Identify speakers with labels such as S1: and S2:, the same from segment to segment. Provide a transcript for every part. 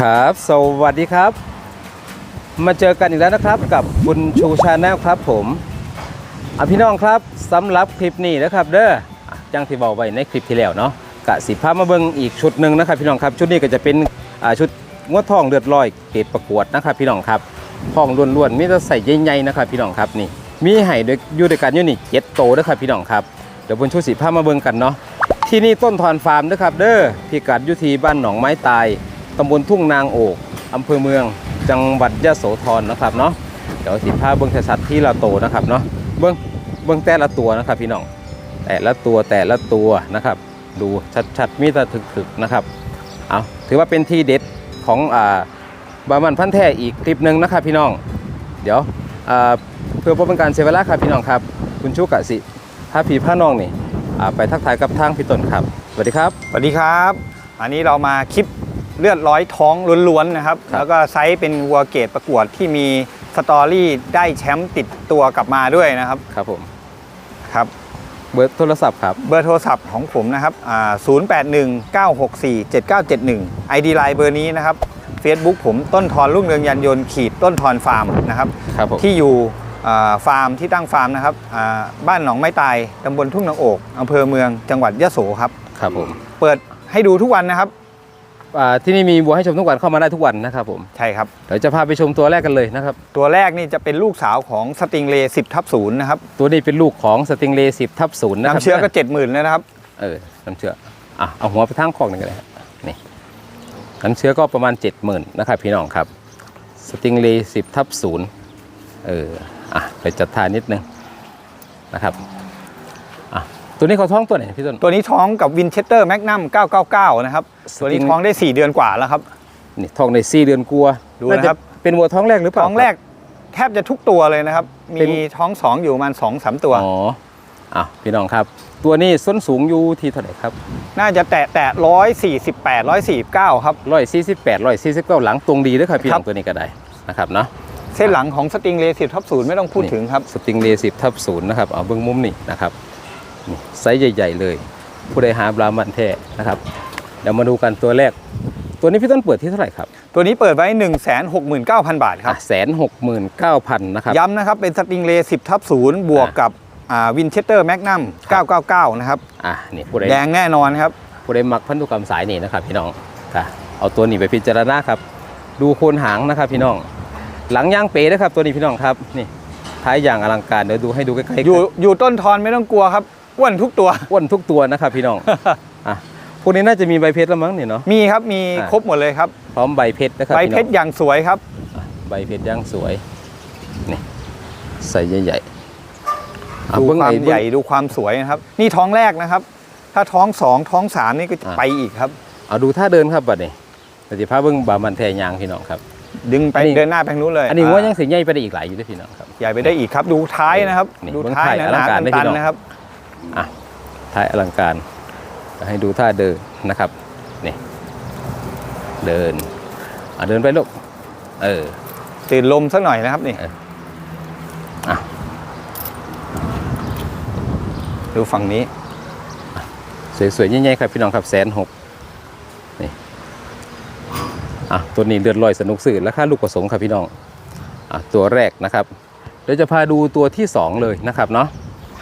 S1: ครับ สวัสดีครับ มาเจอกันอีกแล้วนะครับกับคุณชูชาแนลครับผมอพี่น้องครับสำหรับคลิปนี้นะครับ เด้อจังที่บอกไว้ในคลิปที่แล้วเนาะกะสิพามาเบิ่งอีกชุดหนึ่งนะครับ พี่น้องครับ ชุดนี้ก็จะเป็นชุดงวดทองเลือดลอยเกรดประกวดนะครับ พี่น้องครับทองล้วนๆมีแต่ใส่ใหญ่ๆนะครับ พี่น้องครับนี่มีให้ด้วยอยู่ด้วยกันอยู่นี่เจ็ดโตวนะครับพี่น้องครับเดี๋ยวบนชุดสีผ้ามาเบิ่งกันเนาะที่นี่ต้นทอนฟาร์มนะครับเด้อพิกัดยุทีบ้านหนองไม้ตาย ตำบลทุ่งนางโอกอำเภอเมือง จังหวัดยะโสธรนะครับเนาะเดี๋ยวสิพาเบิ้องสัตว์ที่ละโตนะครับเนาะเบิ้องเบิ้องแต่ละตัวนะครับพี่น้องแต่ละตัวแต่ละตัวนะครับ ดูชัดๆมีต่ถึกๆนะครับเอาถือว่าเป็นที่เด็ดของอ่าบามันพันธ์แท้อีกคลิปหนึ่งนะครับพี่น้อง เดี๋ยวเพื่อเป็นการเสียเวลาครับพี่น้องครับ คุณชูกะสิพาพี่พาน้องนี่ไปทักทายกับทางพี่ต้นครับสวัสดีครับ
S2: สวัสดีครับ อันนี้เรามาคลิป เลือดร้อยท้องล้วนๆนะครับ
S1: ครับ
S2: แล้วก็ไซส์เป็นวัวเกรดประกวดที่มีสตอรี่ได้แชมป์ติดตัวกลับมาด้วยนะครับ
S1: ครับผม
S2: ครับ
S1: เบอร์โทรศัพท์ครับ
S2: เบอร์โทรศัพท์ของผมนะครับอ่า0819647971 ID ไลน์เบอร์นี้นะครับ Facebook ผมต้นทอนรุ่งเรืองยันยนต์ขีดต้นทอนฟาร์มนะครับ
S1: ครับผม
S2: ที่อยู่อ่าฟาร์มที่ตั้งฟาร์มนะครับอ่าบ้านหนองไม้ตายตำบลทุ่งนางโอกอำเภอเมืองจังหวัดยะโสครับ
S1: ครับผม
S2: เปิดให้ดูทุกวันนะครับ
S1: อ่าที่นี่มีวัวให้ชมทุกวันเข้ามาได้ทุกวันนะครับผม
S2: ใช่ครับ
S1: เดี๋ยวจะพาไปชมตัวแรกกันเลยนะครับ
S2: ตัวแรกนี่จะเป็นลูกสาวของสติงเลย์10ทับศูนย์นะครับ
S1: ตัวนี้เป็นลูกของสติงเลสิบทับศูนย์นะครับ
S2: น้ำเชื้อก็70,000แล้วนะครับ
S1: เออน้ำเชื้ออะเอาหัวไปทางคอกหนึ่งกันเลยครับนี่น้ำเชื้อก็ประมาณเจ็ดหมื่นนะครับพี่น้องครับสติงเลสิบทับศูนย์เอออะไปจัดทานนิดนึงนะครับอะ ตัวนี้เขาท้องตัวไหนพี่ต้น
S2: ตัวนี้ท้องกับวินเชสเตอร์แมกนัม999 นะครับ ตัวนี้
S1: Sting
S2: ท้องได้ 4 เดือนกว่าแล้วครับ
S1: นี่ท้องในสี่เดือนกลัว
S2: ดูนะครับา
S1: จเป็นวัวท้องแรกหรือเปล่า
S2: ท้องแรกแทบจะทุกตัวเลยนะครับ
S1: เป็น
S2: มีท้อง2อยู่ประมาณ2 3ตัว
S1: อ๋ออะพี่น้องครับ ตัวนี้ส้นสูงอยู่ที่เท่าไหร่ครับ
S2: น่าจะแตะแตะ148 149ครับ
S1: ร้อยสี่สิบแปดร้อยสี่สิบเก้าหลังตรงดีด้วยครับพี่น้
S2: ครั
S1: อง
S2: บ
S1: ตัวนี้ก็ได้นะครับเนาะ
S2: เส้นหลังของสติงเลย์10ทับศูนย์ไม่ต้องพูดถึงครับ
S1: สติงเลสิบทับศูนย์นะครับ เอาเบื้องมุมนี่นะครับนี่ ไซส์ใหญ่ ๆ เลย ผู้ใดหาบรามันแท้นะครับเดี๋ยวมาดูกันตัวแรก ตัวนี้พี่ต้นเปิดที่เท่าไหร่ครับ
S2: ตัวนี้เปิดไว้ 169,000 บาทครับ
S1: แสนหกหมื่นเก้าพันนะครับ
S2: ย้ำนะครับเป็นสติงเลย์10ทับศูนย์บวกกับวินเชสเตอร์แมกนัม999 นะครับ
S1: อะนี่ผู้ใด
S2: แดงแน่นอนครับ
S1: ผู้ใดมักพันธุกรรมสายนี่นะครับพี่น้องค่ะเอาตัวนี้ไปพิจารณาครับดูโคนหางนะครับพี่น้อง หลังย่างเป๋นะครับตัวนี้พี่น้องครับนี่ท้ายอย่างอลังการเดี๋ยวดูให้ดูใกล้ๆ
S2: อยู่อยู่ต้นทอนไม่ต้องกลัวครับ อ้วนทุกตัว
S1: อ้วนทุกตัวนะครับพี่น้องอะพวกนี้น่าจะมีใบเพชรแล้วมั้งเนี่ยเนาะ
S2: มีครับมี
S1: อ่า
S2: ครบหมดเลยครับ
S1: พร้อมใบเพชรนะครับ
S2: ใบ
S1: พี่
S2: เพ
S1: น้อ
S2: ช
S1: ง
S2: รอย่างสวยครับ
S1: อะใบเพชรย่างสวยนี่ใส่ใหญ่ๆอะ
S2: ดู
S1: เบิ้ง
S2: ความ
S1: ไอ้
S2: ใหญ่ดูความสวยนะครับ นี่ท้องแรกนะครับ ถ้าท้องสองท้องสามนี่ก็จะ
S1: อ่า
S2: ไปอีกครับ
S1: เอาดูท่าเดินครับบัดนี้ปฏิภาพเบิ้งบามันแทยางพี่น้องครับ
S2: ดึงไป
S1: อันนี้
S2: เดินหน้าไปทางนู้นเลย
S1: อันนี้ว่ายังาเสียใหญ่ไปได้อีกหลายอยู่ด้วยพี่น้องครับ
S2: ใหญ่ไปได้อีกครับ ดูท้ายนะครับ
S1: นี่
S2: ดู
S1: เบื้อง
S2: ท้าย
S1: ท้าย
S2: ห
S1: อลั
S2: นาง
S1: การ
S2: ๆ
S1: ได้
S2: ตั
S1: พี่
S2: น
S1: น้อง
S2: ๆนะครับ
S1: อะท้ายอลังการ ให้ดูท่าเดินนะครับนี่เดินอะเดินไปลูกเออ
S2: ตื่นลมสักหน่อยนะครับนี่
S1: อะ
S2: ดูฝั่งนี้
S1: สวยๆใหญ่ๆครับพี่น้องครับแสนหกนี่อะตัวนี้เดือดลอยสนุกสื่อราคาลูกผสมครับพี่น้องอะตัวแรกนะครับเดี๋ยวจะพาดูตัวที่สองเลยนะครับเนาะ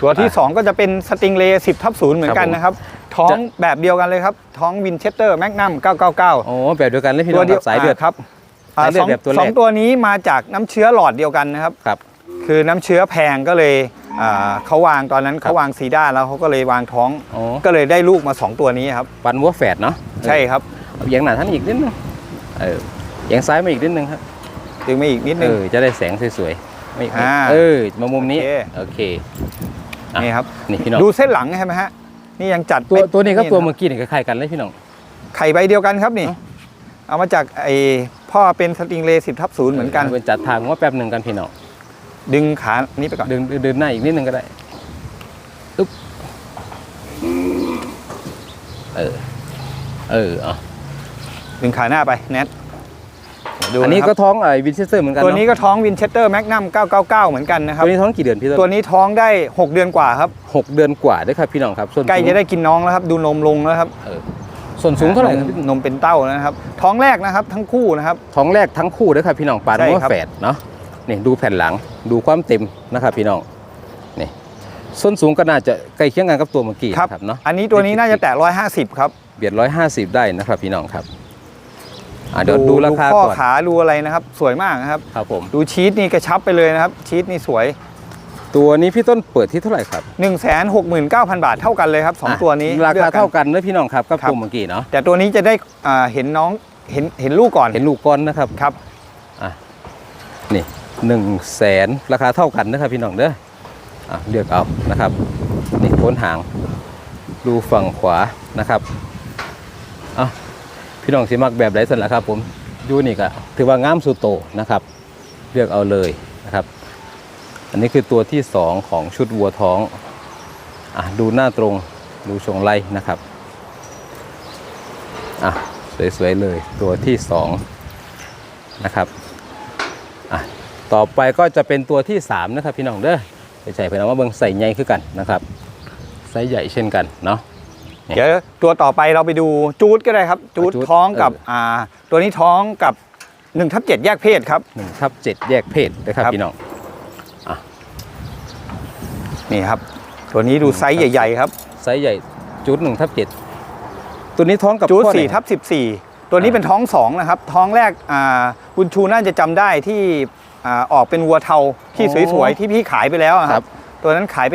S2: ตัวที่
S1: อ่า
S2: สองก็จะเป็นสติงเลย์10ทับศูนย์เหมือนกัน
S1: ครับผม
S2: นะครับ ท้อง
S1: จะ
S2: แบบเดียวกันเลยครับ ท้องวินเชสเตอร์แมกนัม999
S1: โอ้แบบเดียวกันเลยพี่น้องครับสายเลือด
S2: ครับ
S1: สายเลือด
S2: สอง
S1: แบบตัวแรก
S2: สองตัวนี้มาจากน้ำเชื้อหลอดเดียวกันนะครับ
S1: ครับ
S2: คือน้ำเชื้อแพงก็เลยอ่าเขาวางตอนนั้น
S1: ครับ
S2: เขาวางซีด้าแล้วเขาก็เลยวางท้อง
S1: โอ้
S2: ก็เลยได้ลูกมา 2 ตัวนี้ครับ
S1: ปันวัวแฝดเนาะ
S2: ใช่ครับ
S1: เอาเอียงหนาท่านอีกนิดนึงเออเอียงซ้ายมาอีกนิดนึงครับ
S2: ดึงมาอีกนิด
S1: เอ
S2: นึง
S1: อจะได้แสงสวยๆไม่ไม่
S2: อ่า
S1: เออมามุมนี้
S2: โอเค
S1: โอเคอะ
S2: นี่ครับ
S1: นี่พี่น้อง
S2: ดูเส้นหลังใช่ไหมฮะนี่ยังจัด
S1: ตัว
S2: ไม่
S1: ตัวนี้ครับตัวะเมื่อกี้นี่คล้ายๆกันเลยพี่น้อง
S2: ไข่ใบเดียวกันครับนี่
S1: เอ้า
S2: เอามาจากไอพ่อเป็นสติงเลย์สิบทับศูนย์เหมือนกัน
S1: เป็นจัดทางว่าแป๊บหนึ่งกันพี่น้อง
S2: ดึงขานี้ไปก่อน
S1: เดินเดินหน้าอีกนิดนึงก็ได้อึ๊บเออเออเอา
S2: ดึงขาหน้าไปแนท ดู
S1: อันนี้ะก็
S2: ครับ
S1: ท้องไอ้วินเชสเตอร์เหมือนกัน
S2: ตัวนี้
S1: เอะ
S2: ก็ท้องวินเชสเตอร์แมกนัม999 เหมือนกันนะครับ
S1: ตัวนี้ท้องกี่เดือนพี่ต้น
S2: ตัวนี้ท้องได้ 6 เดือนกว่าครับ
S1: หกเดือนกว่าด้วยครับพี่น้องครับส่วน
S2: ใกล้
S1: สูง
S2: จะได้กินน้องแล้วครับ ดูนมลงแล้วครับ
S1: เออส่วนสูงเท่าไหร่ครับ
S2: นมนมเป็นเต้านะครับ ท้องแรกนะครับทั้งคู่นะครับ
S1: ท้องแรกทั้งคู่ด้วยครับพี่น้องปาน
S2: ใช่
S1: ว่า
S2: ครับ
S1: แฝดเนาะนี่ดูแผ่นหลังดูความเต็มนะครับพี่น้องนี่ส้นสูงก็น่าจะใกล้เคียงกันกับตัวเมื่อกี้
S2: ครับ
S1: นะครับเนาะ
S2: อันนี้ตัวนี้น่าจะแตะ150 ครับ
S1: เบียดร้อยห้าสิบได้นะครับพี่น้องครับ อะเดี๋ยวดูราคา
S2: ข้อ
S1: ก่อน
S2: ขาดูอะไรนะครับ สวยมากนะครับ
S1: ครับผม
S2: ดูชีสนี่กระชับไปเลยนะครับ ชีสนี่สวย
S1: ตัวนี้พี่ต้นเปิดที่เท่าไหร่ครับ
S2: 1 6 9 0 0 0 บาทเท่ากันเลยครับสอง
S1: อะ
S2: ตัวนี้
S1: รา
S2: ลื
S1: คา
S2: อกน
S1: เท่ากันนะพี่น้องครับกับ
S2: ครับ
S1: ตัวเมื่อกี้เนาะ
S2: แต่ตัวนี้จะได้อ่าเห็นน้องเห็นเห็นลูกก่อน
S1: เห็นลูกก้อนนะครับ
S2: ครับ
S1: นี่หนึ่งแสนราคาเท่ากันนะครับพี่น้องเด้ออะเลือกเอานะครับนี่โค้นหางดูฝั่งขวานะครับอะ พี่น้องสิมักแบบไหนสันละครับ ผมดูนี่ก็ถือว่างามสุดโตนะครับ เลือกเอาเลยนะครับ อันนี้คือตัวที่สองของชุดวัวท้องอะดูหน้าตรงดูชงไล่นะครับอะสวยๆเลยตัวที่สองนะครับอะต่อไปก็จะเป็นตัวที่ 3 นะครับพี่น้องเด้อไปใส่ไปนะว่าเบิ่งใส่ใหญ่คือกันนะครับไซส์ใหญ่เช่นกันเนาะ เนี่ย
S2: เดี๋ยวตัวต่อไปเราไปดูจูดก็ได้ครับ จูด
S1: จู๊ด
S2: ท้องกับ
S1: เอออ่
S2: อ่า ตัวนี้ท้องกับ1ทับ7แยกเพศครับ
S1: หนึ่งทับเจ็ดแยกเพศนะครับ
S2: ครับ
S1: พี่น้อง
S2: นี่ครับ ตัวนี้ดูไซส์ใหญ่ๆครับ
S1: ไซส์ใหญ่จุดหนึ่งทับเจ็ดตัวนี้ท้องกับ
S2: จูด
S1: พ่อไหน
S2: 4ทับ14 ตัวนี้
S1: อ่า
S2: เป็นท้อง2นะครับ ท้องแรกอ่าคุณชูน่าจะจำได้ที่อ่าออกเป็นวัวเทาที่สวยๆ ที่พี่ขายไปแล้วอะครับตัวนั้นขายไป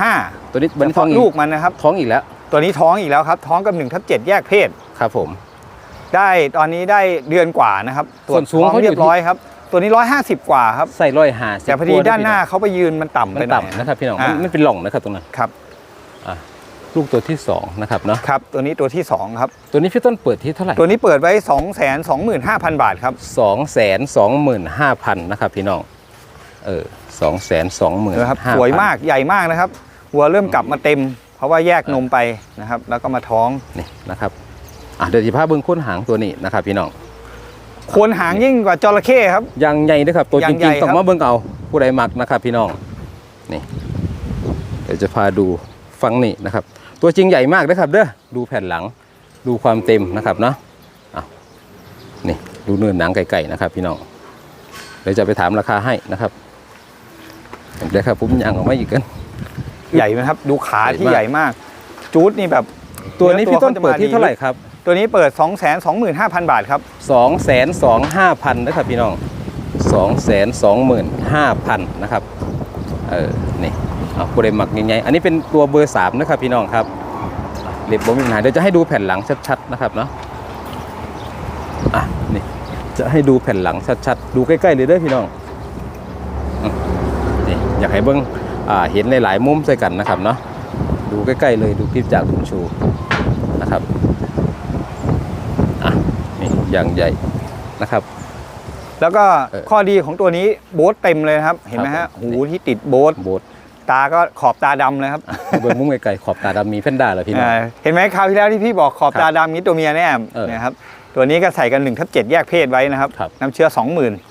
S2: 95,000
S1: ตัวนี้
S2: เฉ
S1: บันท้อง
S2: พาะ
S1: อี
S2: ลู
S1: ก
S2: กมันนะครับ
S1: ท้องอีกแล้ว
S2: ตัวนี้ท้องอีกแล้วครับ ท้องกับ1ทับ7แยกเพศ
S1: ครับผม
S2: ได้ตอนนี้ได้เดือนกว่านะครับตรวจ
S1: ส่วนสูง
S2: ท้อง
S1: เขาอยู่
S2: เรียบร้อยครับ ตัวนี้ 150 กว่าครับ
S1: ใส่ร้อยหา
S2: แต่พอดีด้านหน้าเขาไปยืนมันต่ำ
S1: มั
S2: ไป
S1: น
S2: หน่อย
S1: ต่ำนะครับพี่น้อง
S2: อ่า
S1: มันเป็นหล่องนะครับตรงนั้น
S2: ครับ
S1: ลูกตัวที่สองนะครับเนาะ
S2: ครับ ตัวนี้ตัวที่2ครับ
S1: ตัวนี้พี่ต้นเปิดที่เท่าไหร่
S2: ตัวนี้เปิดไว้2 2 5 0 0 0 บาทครับ
S1: สองแสนสองหมื่นห้าพันนะครับพี่น้องเออสองแสนสองหมื่น
S2: นะครับ
S1: ห้า
S2: สวยมากใหญ่มากนะครับวัวเริ่มกลับมาเต็ม เพราะว่าแยกนมไปนะครับ แล้วก็มาท้อง
S1: นี่นะครับอะเดี๋ยวสิพาเบิ้งค้นหางตัวนี้นะครับ พี่น้อง
S2: โคนหางยิ่งกว่าจระเข้ครับ
S1: ยังใหญ่นะครับ ตัว
S2: ยั
S1: จ
S2: งใหญ่
S1: ริงๆต้อง
S2: ครับ
S1: มาเบิ้งเอาผู้ใดมักนะครับพี่น้องนี่เดี๋ยวจะพาดูฟังนี่นะครับ ตัวจริงใหญ่มากนะครับ เด้อดูแผ่นหลังดูความเต็มนะครับเนาะอะนี่ดูเนื้อหนังไก่ๆนะครับ พี่น้องเดี๋ยวจะไปถามราคาให้นะครับเดี๋ยวครับผมยังออกมาอีกกัน
S2: ใหญ่ไหมครับ ดูขา
S1: ใหญ่
S2: ที่
S1: มาก
S2: ใหญ่มาก จูดนี่แบบ
S1: ตัวนี้พี่ต้นเปิดที่เท่าไหร่ครับ
S2: ตัวนี้เปิด 2 2 5 0 0 0 บาทครับ
S1: สองแสนสองห้าพันนะครับพี่น้องสองแสนสองหมื่นห้าพันนะครับ เออ นี่เอาบริมักยังไงอันนี้เป็นตัวเบอร์สามนะครับพี่น้องครับเรียบบ่มีปัญหาเดี๋ยวจะให้ดูแผ่นหลังชัดๆนะครับเนาะ อะ นี่ จะให้ดูแผ่นหลังชัดๆ ดูใกล้ๆเลยเด้อพี่น้องอืมนี่อยากให้เบิ้งอ่า เห็นหลายๆมุมใส่กันนะครับเนาะดูใกล้ๆเลยดูคลิปจากคุณชูนะครับอะนี่อย่างใหญ่นะครับ
S2: แล้วก็
S1: เออ
S2: ข้อดีของตัวนี้โบ๊ทเต็มเลยนะครับ เห็นไหม
S1: ครั
S2: ฮะ
S1: บผม
S2: หูที่ติดโบ๊ท
S1: โบส
S2: ตาก็ขอบตาดำเลยครับ
S1: เบิ้งมุมไกลๆขอบตาดำมีแพนด้าเหรอพี่น้อง
S2: อ่าเห็นไหมคราวที่แล้วที่พี่บอกขอบ
S1: ครับ
S2: ตาดำนี้ตัวเมียแน่
S1: เออ
S2: นะครับตัวนี้ก็ใส่กัน1ทับ7แยกเพศไว้นะครับ
S1: ครับ
S2: น้ำเชื้อ 20,000
S1: อะ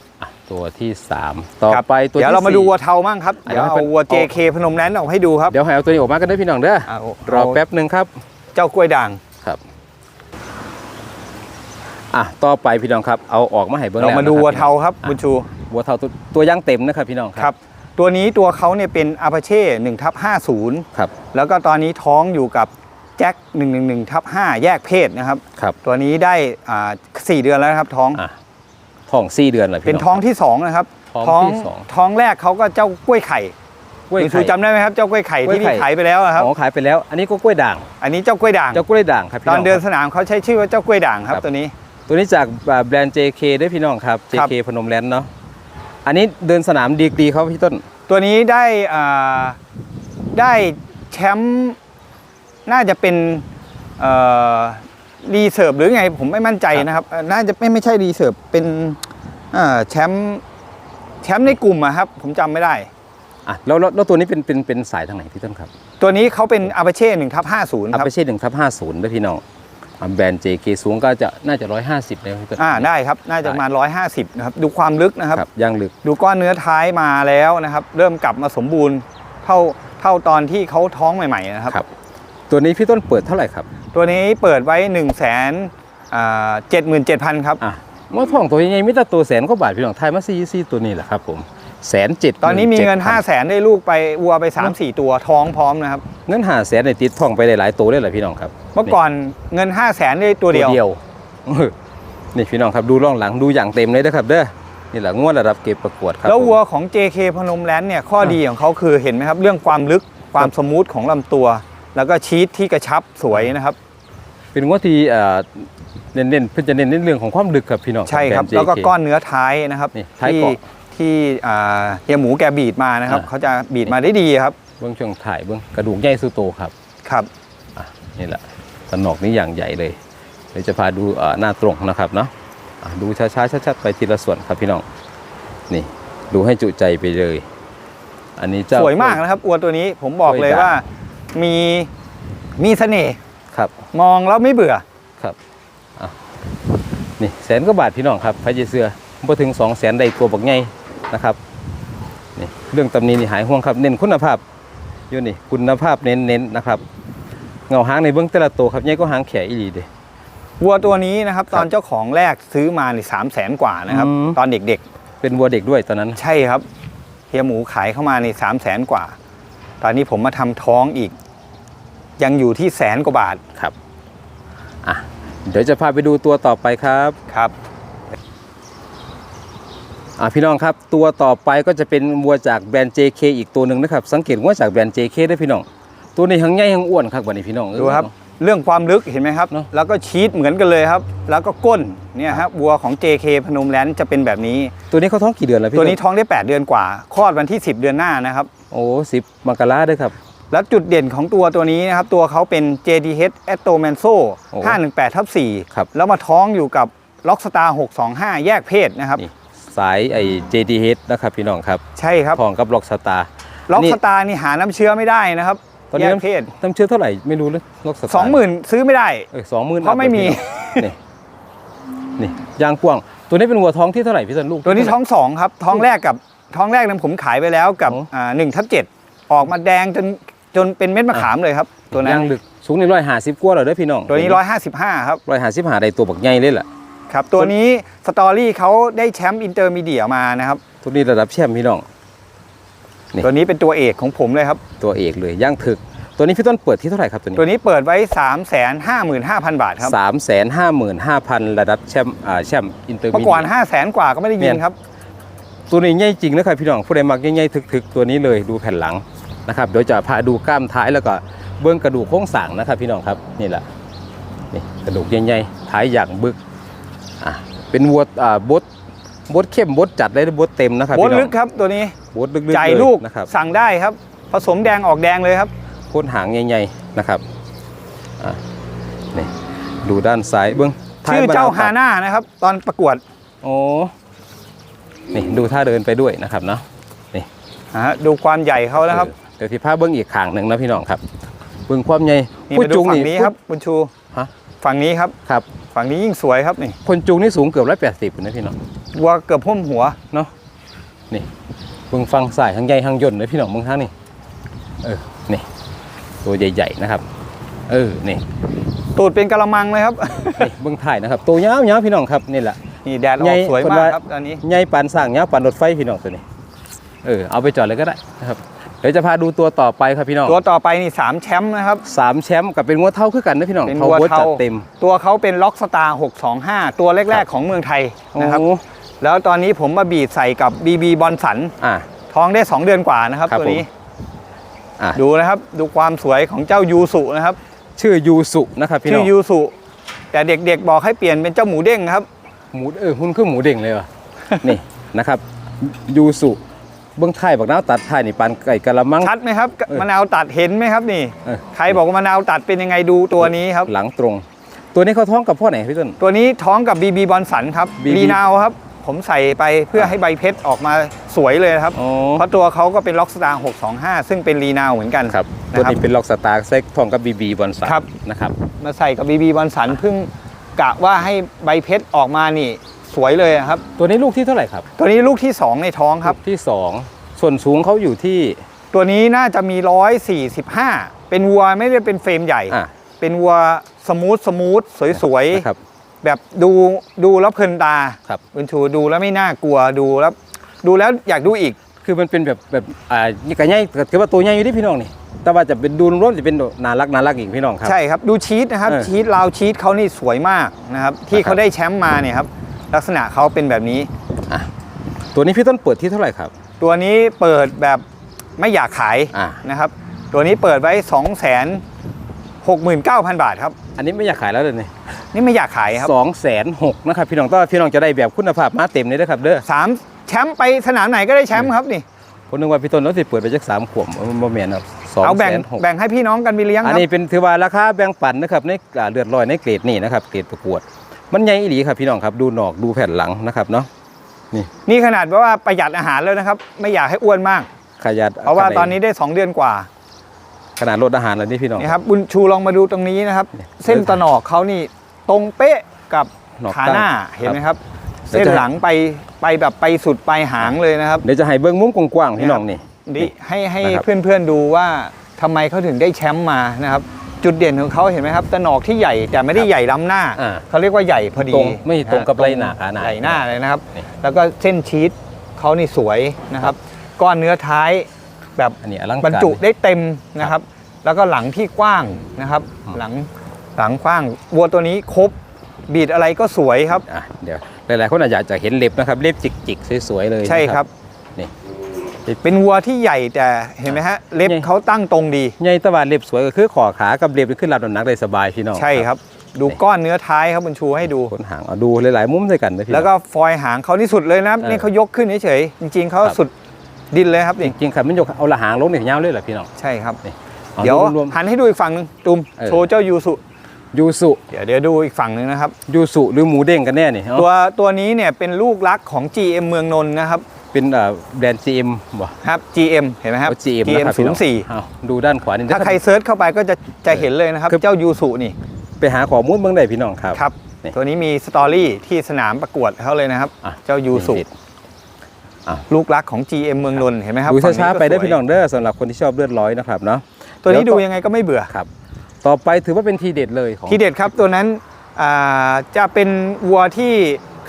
S1: ตัวที่สามต่อ
S2: ครับ
S1: ไปตัว
S2: เดี๋ยว
S1: ที่
S2: เรามาดู
S1: สี่
S2: วัวเทามั่งครับ
S1: อะ
S2: เดี๋ยว
S1: เดี๋ยว
S2: เอา
S1: ให้
S2: วัว
S1: เอา
S2: JK พนมแลนด์ออกให้ดูครับ
S1: เดี๋ยวให้เอาตัวนี้ออกมากันเด้อพี่น้องเด้อ
S2: อะ
S1: รอแป๊บหนึ่งครับ
S2: เจ้ากล้วยด่าง
S1: ครับอะต่อไปพี่น้องครับเอาออกมาให้เบิ้ง
S2: เรา
S1: แล้ว
S2: มาดู
S1: นะครับ
S2: วัวเทาครับ
S1: อะ
S2: บุญชู
S1: วัวเทาตัวตัวย่างเต็มนะครับพี่น้องค
S2: ค
S1: รั
S2: รับ ตัวนี้ตัวเขาเนี่ยเป็นอา a เช่1ทับ
S1: ครับ
S2: 50แล้วก็ตอนนี้ท้องอยู่กับแจ็ค111ทับ5แยกเพศนะครับ
S1: ครับ
S2: ตัวนี้ได้อ่า4เดือนแล้วนะครับท้อง
S1: อะ ท้องสี่เดือนเหรอพี่
S2: เป็น
S1: น้อง
S2: ท้องที่2นะครับ
S1: ท้องที่สอง
S2: ท้องแรกเขาก็เจ้ากล้วยไข่
S1: กล้วย
S2: คุณชู
S1: ไข่
S2: จำได้ไหมครับ เจ้ากล้วยไข่
S1: กล้วย
S2: ที่
S1: ไข่
S2: พี่ขายไปแล้วอะครับ
S1: อ๋อขายไปแล้ว อันนี้ก็กล้วยด่าง
S2: อันนี้เจ้ากล้วยด่าง
S1: เจ้ากล้วยด่างครับพี่
S2: ตอน
S1: ง
S2: เดิน
S1: ครับ
S2: สนามเขาใช้ชื่อว่าเจ้ากล้วยด่างครับ
S1: ครับ
S2: ตัวนี้
S1: ตัวนี้จากอ่าแบรนด์ JK ด้วยพี่น้องครับ
S2: ครับ
S1: JK พนมแลนด์เนาะ อันนี้เดินสนามดีกรีเขาพี่ต้น
S2: ตัวนี้ได้อ่าได้แชมป์น่าจะเป็น รีเซิร์ฟหรือไงผมไม่มั่นใจ
S1: ครับ
S2: นะครับเอ่อน่าจะไม่ไม่ใช่รีเซิร์ฟเป็นอ่าแชมป์แชมป์ในกลุ่มอะครับ ผมจำไม่ได้
S1: อะแล้วแล้วแล้วตัวนี้เป็นเป็นเป็นสายทางไหนพี่ต้นครับ
S2: ตัวนี้เขาเป็นอา a เช่หนึ่งทับห้าศูนย์
S1: อั
S2: ครับ
S1: ปเช่หนึ่งทับห้าศูนย์ด้วยพี่น้องอะแบรนด์ JK สูงก็จะน่าจะร้อยห้าสิบเลยพี่ต้น
S2: อ่าได้ครับ น่าจะประมาณร้อยห้าสิบนะครับดูความลึกนะครับ
S1: ครับย่างลึก
S2: ดูก้อนเนื้อท้ายมาแล้วนะครับ เริ่มกลับมาสมบูรณ์เท่าเท่าตอนที่เขาท้องใหม่ๆนะครับ
S1: ครับตัวนี้พี่ต้นเปิดเท่าไหร่ครับ
S2: ตัวนี้เปิดไว้1นึ่งแสนเจ็ดหมื่นเจ็ดพันครับ
S1: อะงวดทองตัวใหญ่ๆมิตรตัวแสนกว่าบาทพี่น้องไทยมาซีซีตัวนี้แหละครับผมแสนเจ็ด
S2: ตอนนี้มีเงิน5 0 0แสนได้ลูกไปวัวไป 3 4 ตัวท้องพร้อมนะครับ
S1: เงินหาแสนในติดทองไปหลายๆตัวเลยแหละพี่น้องครับ
S2: เมื่อก่อนเงิน5 0 0แสนได้ตัวเดียว
S1: เออนี่พี่น้องครับดูร่องหลังดูอย่างเต็มเลยนะครับเด้อนี่แหละงวดระดับเก็บประกวดครับ
S2: แล้ว
S1: ผม
S2: วัวของ JK พนมแลนด์เนี่ยข้อดีของเขาคือเห็นไหมครับ เรื่องความลึกความสมูทของลำตัว แล้วก็ชีสที่กระชับสวยนะครับ
S1: เป็นงวดที่เอ่อเน้นๆเพื่อจะเน้นในเรื่องของความลึกครับพี่น้อง
S2: ใช่ครับ
S1: แบน JK
S2: แล้วก็ก้อนเนื้อท้ายนะครับ
S1: นี่ท้าย
S2: ที่
S1: เกาะ
S2: ที่อ่าเฮียหมูแกบีดมานะครับ
S1: อ่า
S2: เขาจะบีดมาได้ดีครับ
S1: เบื้องช่วงถ่ายเบื้องกระดูกใหญ่สุดโตครับ
S2: ครับ
S1: อะนี่แหละสนอกนี้อย่างใหญ่เลยเดี๋ยวจะพาดูเอ่อหน้าตรงนะครับเนาะอะดูช้าๆชัดๆไปทีละส่วนครับพี่น้องนี่ดูให้จุใจไปเลย อันนี้เจ้า
S2: สวยมากนะครับวัวตัวนี้ผมบอกเลย
S1: สวยจัง
S2: ว่า มีมีเสน่ห์
S1: ครับ
S2: มองแล้วไม่เบื่อ
S1: ครับอะนี่แสนกว่าบาทพี่น้องครับไฟเจเสือพอถึง2 0 0แสนได้ตัวบักใหญ่นะครับนี่เรื่องตำหนี้นี่หายห่วงครับ เน้นคุณภาพอยู่นี่คุณภาพเน้นๆนะครับเงาหางในเบื้องแต่ละตัวครับใหญ่ก็หางแขอีหลีเด้
S2: วัวตัวนี้นะครับ
S1: ครับ
S2: ตอนเจ้าของแรกซื้อมาในสามแสนกว่านะครับ
S1: อืม
S2: ตอนเด็ก
S1: เป็นวัวเด็กด้วยตอนนั้น
S2: ๆใช่ครับเฮียหมูขายเข้ามาในสามแสนกว่า ตอนนี้ผมมาทำท้องอีก ยังอยู่ที่แสนกว่าบาท
S1: ครับอะเดี๋ยวจะพาไปดูตัวต่อไปครับ
S2: ครับ
S1: อะพี่น้องครับ ตัวต่อไปก็จะเป็นวัวจากแบรนด์ JK อีกตัวหนึ่งนะครับ สังเกตว่าจากแบรนด์ JK ด้วยพี่น้อง ตัวนี้ทั้งใหญ่ทั้งอ้วนครับวันนี้พี่น้องเอ้ย
S2: ดูครับ เรื่องความลึกเห็นไหมครับ
S1: เนอะ
S2: แล้วก็ชีสเหมือนกันเลยครับ แล้วก็ก้นเนี่ยครับวัวของ JK พนมแลนด์จะเป็นแบบนี้
S1: ตัวนี้เขาท้องกี่เดือนแล้วพี่
S2: ตัวนี้ท้องได้ 8 เดือนกว่า คลอดวันที่ 10 เดือนหน้านะครับ
S1: โอ้สิบมกราด้วยครับ
S2: แล้วจุดเด่นของตัวตัวนี้นะครับ ตัวเขาเป็น JDH a t o m a n s o
S1: โอ้
S2: 518ทับ
S1: ครับ
S2: 4แล้วมาท้องอยู่กับ Rockstar 625 แยกเพศนะครับ
S1: นี่สายไอ้ JDH นะครับพี่น้องครับ
S2: ใช่ครับ
S1: ทองกับล็อกสตาร์
S2: Rockstar นี่หาน้ำเชื้อไม่ได้นะครับ
S1: ตอน
S2: แย
S1: นี้
S2: กเพศ
S1: น้ำเชื่อเท่าไหร่ไม่รู้เลยล็อกสตาร์
S2: 20,000ซื้อไม่ได้
S1: เออสองหมื่น
S2: เพราะไม่มี
S1: นี่นี่ยางกว้าง ตัวนี้เป็นวัวท้องที่เท่าไหร่พี่สันลูก
S2: ตัวนี้ท้องสองครับ ท้องแรกกับท้องแรกนั้นผมขายไปแล้วกับ
S1: โอ้
S2: อ่าหนึ่งทับเจ็ดออกมาแดงจนจนเป็นเม็ดมะขามเลยครับ ตัวนั้
S1: ยานงลึกสูงในร้อยห้าสิบกว่าเลยเด้อพี่น้อง
S2: ตัวนี้ร้อยห้าสิบห้าครับ
S1: ร้อยห้าสิบห้าได้ตัวบักใหญ่เลยล่ะ
S2: ครับ ตัวนี้สตอรี่เขาได้แชมป์อินเตอร์มีเดียมานะครับ
S1: ตัวนี้ระดับแชมป์พี่น้อง นี่
S2: ตัวนี้เป็นตัวเอกของผมเลยครับ
S1: ตัวเอกเลยย่างถึก ตัวนี้พี่ต้นเปิดที่เท่าไหร่ครับตัวนี้
S2: ตัวนี้เปิดไว้ 3 5 5 5 0 0 0 บาทครับ
S1: สามแสนห้าหมื่นห้าพันระดับแชมป์อ่าแชมป์อินเตอร์
S2: เมื่
S1: มี
S2: อก่อน5 0 0แสนกว่าก็ไม่ได้ยิ
S1: เนี่
S2: น
S1: ย
S2: ครับ
S1: ตัวนี้ใหญ่จริงนะครับพี่น้องผู้ใดมักใหญ่ๆถึกๆ ตัวนี้เลยดูแผ่นหลังนะครับเดี๋ยวจะพาดูกล้ามท้ายแล้วก็เบื้องกระดูกโค้งสร้างนะครับ พี่น้องครับนี่แหละนี่กระดูกใหญ่ๆท้ายอย่างบึกอะเป็นวัวอ่าบด บดเข้มบดจัดเลยบดเต็มนะครับ
S2: โบ
S1: พี่
S2: น
S1: น้
S2: ลึ
S1: อง
S2: กครับตัวนี้
S1: บดลึกๆ
S2: จ่าย
S1: เย
S2: ลูก
S1: นะครับ
S2: สั่งได้ครับ ผสมแดงออกแดงเลยครับ
S1: โคนหางใหญ่ๆนะครับอะนี่ดูด้านซ้ายเบื้องท้ย
S2: ชื่อเจ้า
S1: บรรด
S2: ฮาน่านะครับ ตอนประกวด
S1: โอ้นี่ดูท่าเดินไปด้วยนะครับเนาะ
S2: นะฮะดูความใหญ่เขานะครับ
S1: เออเดี๋ยวที่พาเบื้องอีกข้างหนึ่งนะพี่น้องครับเบื้องความใหญ่
S2: นี่
S1: ผู้
S2: มาดู
S1: จุง
S2: ฝั่
S1: นี่
S2: งนี้ครับคุณชู
S1: ฮะ
S2: ฝั่งนี้ครับ
S1: ครับ
S2: ฝั่งนี้ยิ่งสวยครับนี่
S1: คนจุงนี่สูงเกือบร้อยแปดสิบนะพี่น้อง
S2: วัวเกือบพุ่มหัว
S1: เนาะนี่เบื้องฟังสายทั้งใหญ่ทั้งย่นเลยพี่น้องเบื้องทางนี่เออนี่ตัวใหญ่ๆนะครับ เออนี่
S2: ตูดเป็นกะละมังเลยครับ
S1: นี่เบื้องถ่ายนะครับตัวยาวๆพี่น้องครับนี่แหละ
S2: นี่แดดอ
S1: ใหญ่
S2: อกสวย
S1: คน
S2: มาก
S1: ละ
S2: ครับตอนนี้
S1: ใหญ่ปานสร้างยาวปานรถไฟพี่น้องตัวนี้เออเอาไปจอดเลยก็ได้นะครับเดี๋ยวจะพาดูตัวต่อไปครับพี่น้อง
S2: ตัวต่อไปนี่สามแชมป์นะครับ
S1: สามแชมป์กับเป็นงัวเท่าคือกันนะพี่น้อง
S2: เป็น
S1: เท่า
S2: วัว
S1: บัว
S2: เทา
S1: จัดเต็ม
S2: ตัวเขาเป็นล็อกสตาร์625 ตัวแรกๆของเมืองไทยนะครับ
S1: โอ้
S2: แล้วตอนนี้ผมมาบีดใส่กับ BB บอลสัน
S1: อะ
S2: ท้องได้ 2 เดือนกว่านะครับ
S1: ครับ
S2: ตัวนี้
S1: อะ
S2: ดูนะครับดูความสวยของเจ้ายูสุนะครับ
S1: ชื่อยูสุนะครับพี่น้
S2: ชื่
S1: อ
S2: องยูสุแต่เด็กๆบอกให้เปลี่ยนเป็นเจ้าหมูเด้งครับ
S1: หมูเออหุ่นคือหมูเด้งเลยว่ะ นี่นะครับยูสุเบื้องไทายบักน้าวตัดไทายนี่ปานไก่กะละมัง
S2: ชัดไหมครับ
S1: เออ
S2: มะนาวตัดเห็นไหมครับนี่
S1: เออ
S2: ใครบอกว่ามะนาวตัดเป็นยังไงดูตัวนี้ครับ
S1: หลังตรง ตัวนี้เขาท้องกับพ่อไหนพี่ต้น
S2: ตัวนี้ท้องกับ BB บอลสันครับ
S1: BB
S2: รีนาวครับ ผมใส่ไปเพื่อให้ใบเพชรออกมาสวยเลยครับ
S1: อ๋อ
S2: เพราะตัวเขาก็เป็นล็อกสตาร์625 ซึ่งเป็นรีนาวเหมือนกัน
S1: ครับ
S2: นะ
S1: ตัว
S2: ครับ
S1: นี้เป็นล็อกสตาร์เซ็กท้องกับบีบีบอลสัน
S2: ครับ
S1: นะครับ
S2: มาใส่กับ BB บอลสันเพิ่งกะว่าให้ใบเพชรออกมานี่สวยเลยครับ
S1: ตัวนี้ลูกที่เท่าไหร่ครับ
S2: ตัวนี้ลูกที่ 2 ในท้องครับ
S1: ลูกที่สองส่วนสูงเขาอยู่ที่
S2: ตัวนี้น่าจะมี 145 เป็นวัวไม่ได้เป็นเฟรมใหญ่
S1: อ่า
S2: เป็นวัวสมูทสมูทสวย
S1: นะครับ
S2: ๆ แบบดูดูแล้วเพลินตา
S1: ครับ
S2: คุณชูดูแล้วไม่น่ากลัวดูแล้ว ดูแล้วอยากดูอีก
S1: คือมันเป็นแบบแบบอ่านี่ก็ใหญ่ก็ถือว่าตัวใหญ่อยู่ที่พี่น้องนี่ แต่ว่าจะเป็นดูรวมๆจะเป็นน่ารักน่ารักอีกพี่น้องครับ
S2: ใช่ครับดูชีตนะครับ
S1: เออ
S2: ชีตลาวชีตเขานี่สวยมากนะครับ ที่
S1: นะครับ
S2: เขาได้แชมป์มาเนี่ยครับ ลักษณะเขาเป็นแบบนี้
S1: อะตัวนี้พี่ต้นเปิดที่เท่าไหร่ครับ
S2: ตัวนี้เปิดแบบไม่อยากขาย
S1: อ่า
S2: นะครับ ตัวนี้เปิดไว้2 6 9 0 0 0 บาทครับ
S1: อันนี้ไม่อยากขายแล้วเลยนี่
S2: นี่ไม่อยากขายครับ
S1: สองแสนหกนะครับพี่น้องก็พี่น้องจะได้แบบคุณภาพมาเต็มเลยนะครับเด้อ
S2: สามแชมป์ไปสนามไหนก็ได้แชมป์ครับนี่
S1: ผมนึกว่าพี่ต้นรถสิเปิดไปจักสามขวบโมเมนต์ครับสอง
S2: เอา
S1: แส
S2: แบ่ง
S1: นหก
S2: แบ่งให้พี่น้องกันไปเลี้ยงค
S1: อัน
S2: รับ
S1: นี้เป็นถือว่าราคาแบ่งปันนะครับในอ่าเลือดลอยในเกรดนี่นะครับเกรดประกวด มันใหญ่อีหลีครับพี่น้องครับดูหนอกดูแผ่นหลังนะครับเนาะ
S2: นี่ขนาดว่าประหยัดอาหารแล้วนะครับ ไม่อยากให้อ้วนมาก
S1: ขยัด
S2: เพราะว่าตอนนี้ได้ 2 เดือนกว่า
S1: ขนาดลดอาหารแล้วนี่พี่น้อง
S2: นี่ครับบุญชูลองมาดูตรงนี้นะครับ
S1: เนี่ย
S2: เส้นตะหนอกเขานี่ตรงเป๊ะกับ
S1: หนอก
S2: ขา
S1: ตั้ง
S2: หน้าเห็นไหมครับ
S1: เดี๋ยว
S2: เส้น
S1: จะ
S2: หลังไปไปแบบไปสุดปลายหางเลยนะครับ
S1: เดี๋ยวจะให้เบิ้งมุมกว้างๆพี่น้องนี่
S2: ดิให้ให้
S1: นะครับ
S2: เพื่อนๆดูว่าทำไมเขาถึงได้แชมป์มานะครับ จุดเด่นของเขาเห็นไหมครับตะหนอกที่ใหญ่แต่ไม่ได้ใหญ่ล้ำหน้า
S1: อ่า
S2: เขาเรียกว่าใหญ่พอดี
S1: ตรงไม่ตรงกับ
S2: ฮะ
S1: ไรหน้าขาหน้า
S2: ใหญ่หน้าเลยนะครับ
S1: นี่
S2: แล้วก็เส้นชีสเขานี่สวยนะครับ ก้อนเนื้อท้าย แบบ
S1: อันนี้อลัง
S2: บรร
S1: การ
S2: จุได้เต็มนะครับ แล้วก็หลังที่กว้างนะครับ
S1: อืม
S2: หลังหลังกว้างวัวตัวนี้ครบบีดอะไรก็สวยครับ
S1: อะเดี๋ยวหลายๆคนอาจจะเห็นเล็บนะครับเล็บจิกๆสวยๆเลย
S2: ใช่ครับ
S1: นี่
S2: เป็นวัวที่ใหญ่แต่เห็นไหมฮะเล็บ
S1: ใหญ่
S2: เขาตั้งตรงดี
S1: ใหญ่แตะวันเล็บสวยก็คือขอขากับเล็บขึ้นรับน้ำหนักได้สบายพี่น้อง
S2: ใช่ครับ ดูก้อนเนื้อท้ายครับบุญชูให้ดู
S1: ขนหางเอาดูหลายๆมุมด้วยกันนะพี่น้อง
S2: แล้วก็ฟอยล์หางเขานี่สุดเลยนะครับ
S1: เออ
S2: นี่เขายกขึ้นเฉยๆจริง ๆเขา
S1: ครับ
S2: สุด ดินเลยครับ
S1: จ
S2: นี่
S1: ริงๆครับมันยกเอาละหางลงเนี่ยยาวเลยเหรอพี่น้อง
S2: ใช่ครับ
S1: อา
S2: เดี๋ยว
S1: รวม
S2: หันให้ดูอีกฝั่งหนึงตุม
S1: เออ
S2: โชว์เจ้ายูสุ
S1: ๆยูสุ
S2: เดี๋ยวเดี๋ยวดูอีกฝั่งหนึ่งนะครับ
S1: ยูสุหรือหมูเด้งกันแน่นี่เอา
S2: ตัวตัวนี้เนี่ยเป็นลูกรักของ GM เมืองนนท์นะครับ
S1: เป็นเอ่อแบรนด์ GM บ่
S2: ครับ GM เห็นไหมครับ
S1: เอา GM นะ
S2: GM
S1: ครับพี่น้อง
S2: 04
S1: เอาดูด้านขวานี่
S2: ถ้าใครเซิร์ชเข้าไปก็จะจะเห็นเลยนะครับ
S1: คือ
S2: เจ้ายูสุนี่
S1: ไปหาข้อมูลเบื้องใดพี่น้องครับ
S2: ครับ
S1: นี่
S2: ตัวนี้มีสตอรี่ที่สนามประกวดเขาเลยนะครับ
S1: อะ
S2: เจ้ายูสุ
S1: นี่
S2: ลูกรักของ GM เมืองนนท์เห็นไหมครับ
S1: ดู
S2: ฝั่ง
S1: ช้า
S2: ก็
S1: ๆไปได้
S2: สวย
S1: พี่น้องเด้อสำหรับคนที่ชอบเลือดร้อยนะครับเนาะ
S2: ตัวนี้
S1: เดี๋
S2: ดู
S1: ยวต่อ
S2: ยังไงก็ไม่เบื่อ
S1: ครับ ต่อไปถือว่าเป็นทีเด็ดเลยของ
S2: ทีเด็ดครับตัวนั้นอ่าจะเป็นวัวที่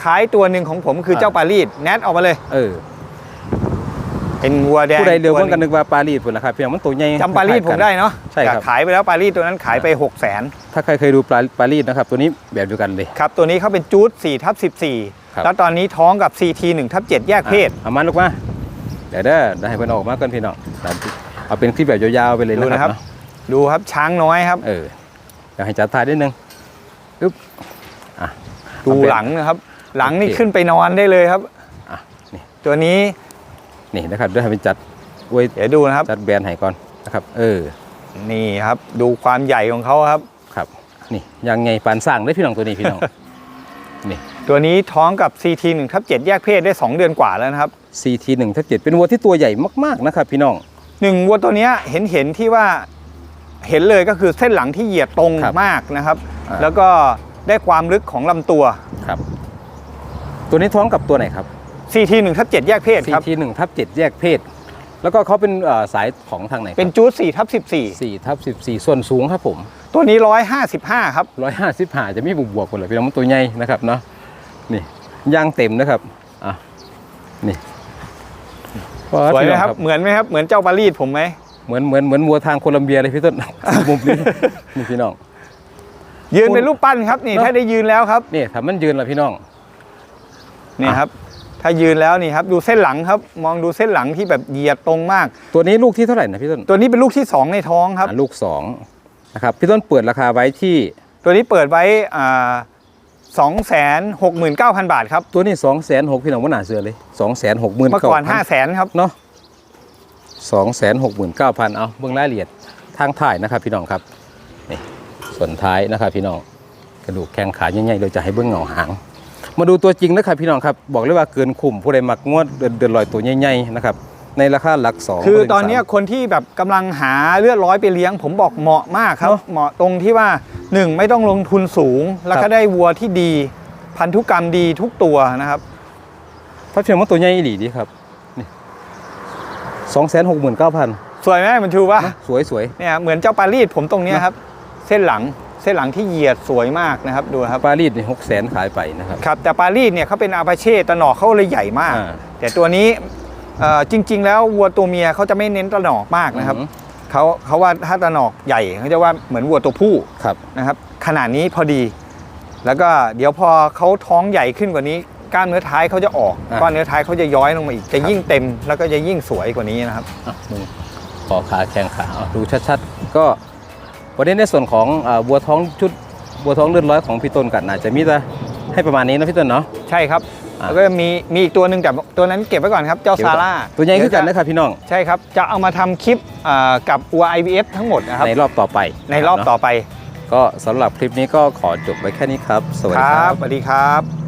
S2: คล้ายตัวหนึ่งของผมคือ
S1: ครับ
S2: เจ้าปารีสแนทออกมาเลย
S1: เออ
S2: เป็นวัวแดง
S1: ผู้ใดเร็ว
S2: ตั
S1: เพิ่ง
S2: ห
S1: กัน
S2: ง
S1: นึกว่าปารีสพุ่นละครับพี่น้องมันตัวใหญ่
S2: จำปารีสผมได้เนาะ
S1: ใช่ครับ
S2: ขายไปแล้วปารีสตัวนั้นขายไป 6 0 0 0 0น
S1: ถ้าใครเคยดูปาปารีสนะครับตัวนี้แบบเดียวกันเลย
S2: ครับตัวนี้เขาเป็นจูด4ทับ
S1: ครับ
S2: 14 แล้วตอนนี้ท้องกับ CT 1ทับ7แยกเพศ
S1: อะเอามาลูกมาเดี๋ยวเด้อได้ให้เพิ่นออกมาก่อนพี่น้องเอาเป็นคลิปแบบยาวๆไปเลย
S2: ดู
S1: นะ
S2: นะ
S1: ค
S2: ครั
S1: รับบ
S2: ดูครับช้างน้อยครับ
S1: เอออยากให้จัดทายนิดนึงอึ๊บอะ
S2: ดู
S1: เอาเป็น
S2: หลังนะครับ หลังนี่
S1: โอเค
S2: ขึ้นไปนอนได้เลยครับ
S1: อะนี่
S2: ตัวนี้
S1: นี่นะครับเดี๋ยวให้เป็นจัดไว้
S2: เดี๋ยวดูนะครับ
S1: จัดแบรนด์ให้ก่อนนะครับ เออ
S2: นี่ครับ ดูความใหญ่ของเขาครับ
S1: ครับ นี่ยังไงปานสร้างได้พี่น้องตัวนี้พี่น้องนี่
S2: ตัวนี้ท้องกับ CT 1ทับ7แยกเพศได้ 2 เดือนกว่าแล้วนะครับ
S1: CT 1ทับ7เป็นวัวที่ตัวใหญ่มากๆนะครับ พี่น้อง
S2: หนึ่งวัวตัวเนี้ยเห็นเห็นที่ว่าเห็นเลยก็คือเส้นหลังที่เหยียดตรง
S1: ครับ
S2: มากนะครับ
S1: อ่า
S2: แล้วก็ได้ความลึกของลำตัว
S1: ครับ ตัวนี้ท้องกับตัวไหนครับ
S2: CT 1ทับ7แยกเพศครับ
S1: CT 1ทับ7แยกเพศ แล้วก็เขาเป็นเอ่อสายของทางไหนครับ
S2: เป็นจูด4ทับ
S1: 4ทับ14 ส่วนสูงครับผม
S2: 14ตัวนี้ 155 ครับ
S1: 155จะมีบวกๆคนเลยพี่น้องมันตัวใหญ่นะครับเนาะนี่ยางเต็มนะครับอะนี่
S2: สวยไหม
S1: พี่น้อง
S2: ครับ เหมือนไหมครับ เหมือนเจ้าปารีสผมไหม
S1: เหมือนเหมือนเหมือนวัวทางโคลัมเบียเลยพี่ต้นมุมนี้นี่พี่น้อง
S2: ยืนเป็นรูปปั้นครับนี่
S1: เนอะ
S2: ถ้าได้ยืนแล้วครับ
S1: นี่ถ้ามันยืนละพี่น้อง
S2: นี่
S1: อะ
S2: ครับ ถ้ายืนแล้วนี่ครับดูเส้นหลังครับ มองดูเส้นหลังที่แบบเหยียดตรงมาก
S1: ตัวนี้ลูกที่เท่าไหร่นะพี่ต้น
S2: ตัวนี้เป็นลูกที่สองในท้องครับ
S1: อะลูกสองนะครับพี่ต้นเปิดราคาไว้ที่
S2: ตัวนี้เปิดไว้อ่าสองแสนหกหมื่นเก้าพันบาทครับ
S1: ตัวนี้สองแสนหกพี่น้องว่าหนาเสือเลยสองแสนหกหมื่น
S2: เมื่อก่อนห้าแสนครับ
S1: เนาะสองแสนหกหมื่นเก้าพันเอาเบื้องรายละเอียดทางถ่ายนะครับพี่น้องครับนี่ส่วนท้ายนะครับพี่น้องกระดูกแข้งขาใหญ่ๆเลยจะให้เบื้องเหงาหาง มาดูตัวจริงนะครับพี่น้องครับ บอกเลยว่าเกินคุ้มผู้ใดมักงวดเดือนเดือนลอยตัวใหญ่ๆนะครับในราคาหลักสอง
S2: คือ
S1: ถึง
S2: ตอนเนี้ย
S1: สาม
S2: คนที่แบบกำลังหาเลือดร้อยไปเลี้ยง ผมบอกเหมาะมากครับ
S1: เนอะ
S2: เหมาะตรงที่ว่าหนึ่งไม่ต้องลงทุนสูง แล้ว
S1: ครั
S2: ก็
S1: บ
S2: ได้วัวที่ดี พันธุกรรมดีทุกตัวนะครับ
S1: พระเพียงว่าตัวใหญ่อีหลีดีครับนี่สองแสนหกหมื่นเก้าพัน
S2: สวยไหมมันชูปะ
S1: นะสวยสวย
S2: เนี่ยเหมือนเจ้าปารีสผมตรงเนี้ยครับ เส้นหลัง เส้นหลังที่เหยียดสวยมากนะครับดูครับ
S1: ปารีสนี่หกแสนขายไปนะครับ
S2: ครับแต่ปารีสเนี่ยเขาเป็นอาปาเช่ตะหนอกเขาเลยใหญ่มาก
S1: อ่า
S2: แต่ตัวนี้เอ่อจริง ๆ แล้ววัวตัวเมียเขาจะไม่เน้นตะหนอกมากนะครับ
S1: อืม
S2: เขาเขาว่าถ้าตะหนอกใหญ่เขาจะว่าเหมือนวัวตัวผู้
S1: ครับ
S2: นะครับ ขนาดนี้พอดี แล้วก็เดี๋ยวพอเขาท้องใหญ่ขึ้นกว่านี้กล้ามเนื้อท้ายเขาจะออก
S1: อะ
S2: ก้อนเนื้อท้ายเขาจะย้อยลงมาอีกจะยิ่งเต็มแล้วก็จะยิ่งสวยกว่านี้นะครับ
S1: อะมึงขอขาแข้งขาเอาดูชัดๆ ก็ วันนี้ในส่วนของอ่าบัวท้องชุดบัวท้องเลือดร้อยของพี่ต้นกันอาจจะมีแต่ให้ประมาณนี้นะพี่ต้นเนาะ
S2: ใช่ครับ
S1: อะ
S2: แล้วก็มีมีอีกตัวหนึ่งแต่ตัวนั้นเก็บไว้ก่อนครับเจ้าซาร่า
S1: ตัวใหญ่ขึ้นกัน
S2: เดี๋ยวจะ
S1: นะครับพี่น้อง
S2: ใช่ครับจะเอามาทำคลิปอ่ากับวัว IVF ทั้งหมดนะครับ
S1: ในรอบต่อไป
S2: ในรอบ
S1: เนาะ
S2: ต่อไป
S1: ก็สำหรับคลิปนี้ก็ขอจบไว้แค่นี้ครับ สวัส
S2: ค
S1: ดีค
S2: รั
S1: รั
S2: บบสวัสดีครับ